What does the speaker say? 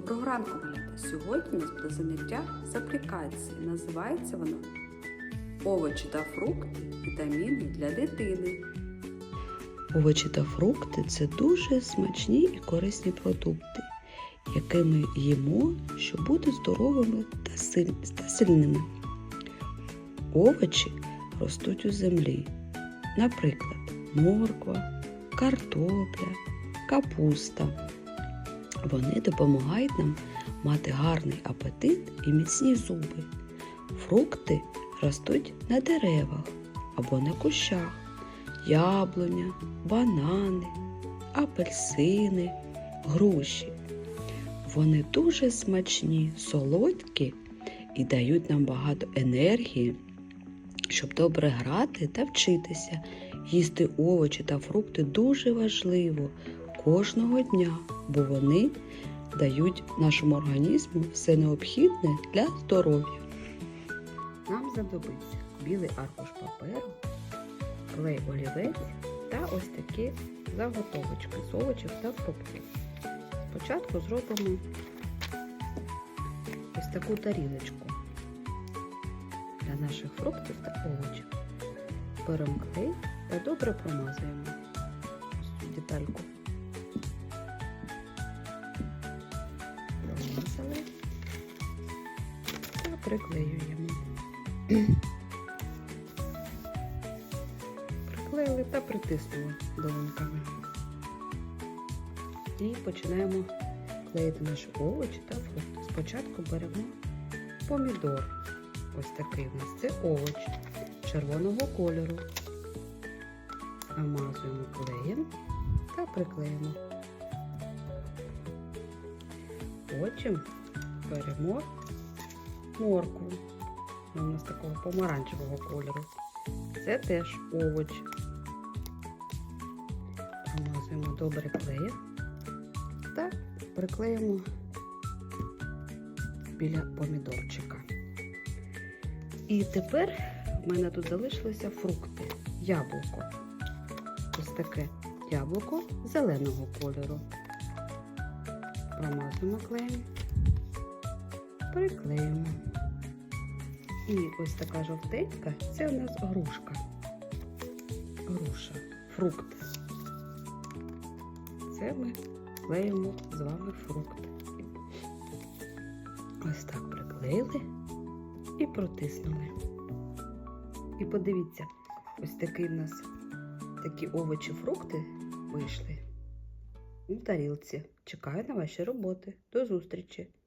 Доброго ранку, малята! Сьогодні у нас буде заняття з аплікації. Називається воно Овочі та фрукти, вітаміни для дитини. Овочі та фрукти це дуже смачні і корисні продукти, які ми їмо, щоб бути здоровими та, та сильними. Овочі ростуть у землі, наприклад, морква, картопля, капуста. Вони допомагають нам мати гарний апетит і міцні зуби. Фрукти ростуть на деревах або на кущах, яблуня, банани, апельсини, груші. Вони дуже смачні, солодкі і дають нам багато енергії, щоб добре грати та вчитися. Їсти овочі та фрукти дуже важливо кожного дня, бо вони дають нашому організму все необхідне для здоров'я. Нам знадобиться білий аркуш паперу, клей олівець та ось такі заготовочки з овочів та фруктів. Спочатку зробимо ось таку тарілочку для наших фруктів та овочів. Беремо клей та добре промазуємо цю детальку. Приклеюємо. Приклеїли та притиснули долоньками. І починаємо клеїти наші овочі та фрукти. Спочатку беремо помідор. Ось такий у нас це овоч червоного кольору. Намазуємо клеєм та приклеїмо. Потім беремо моркву. У нас такого помаранчевого кольору. Це теж овоч. Намазуємо добре клеєм та приклеїмо біля помідорчика. І тепер в мене тут залишилися фрукти. Яблуко. Ось таке яблуко зеленого кольору. Промазуємо клеєм, приклеїмо. І ось така жовтенька це у нас грушка. Груша, фрукт. Це ми клеїмо з вами фрукт. Ось так приклеїли і протиснули. І подивіться, ось такий в нас такі овочі, фрукти вийшли у тарілці. Чекаю на ваші роботи. До зустрічі!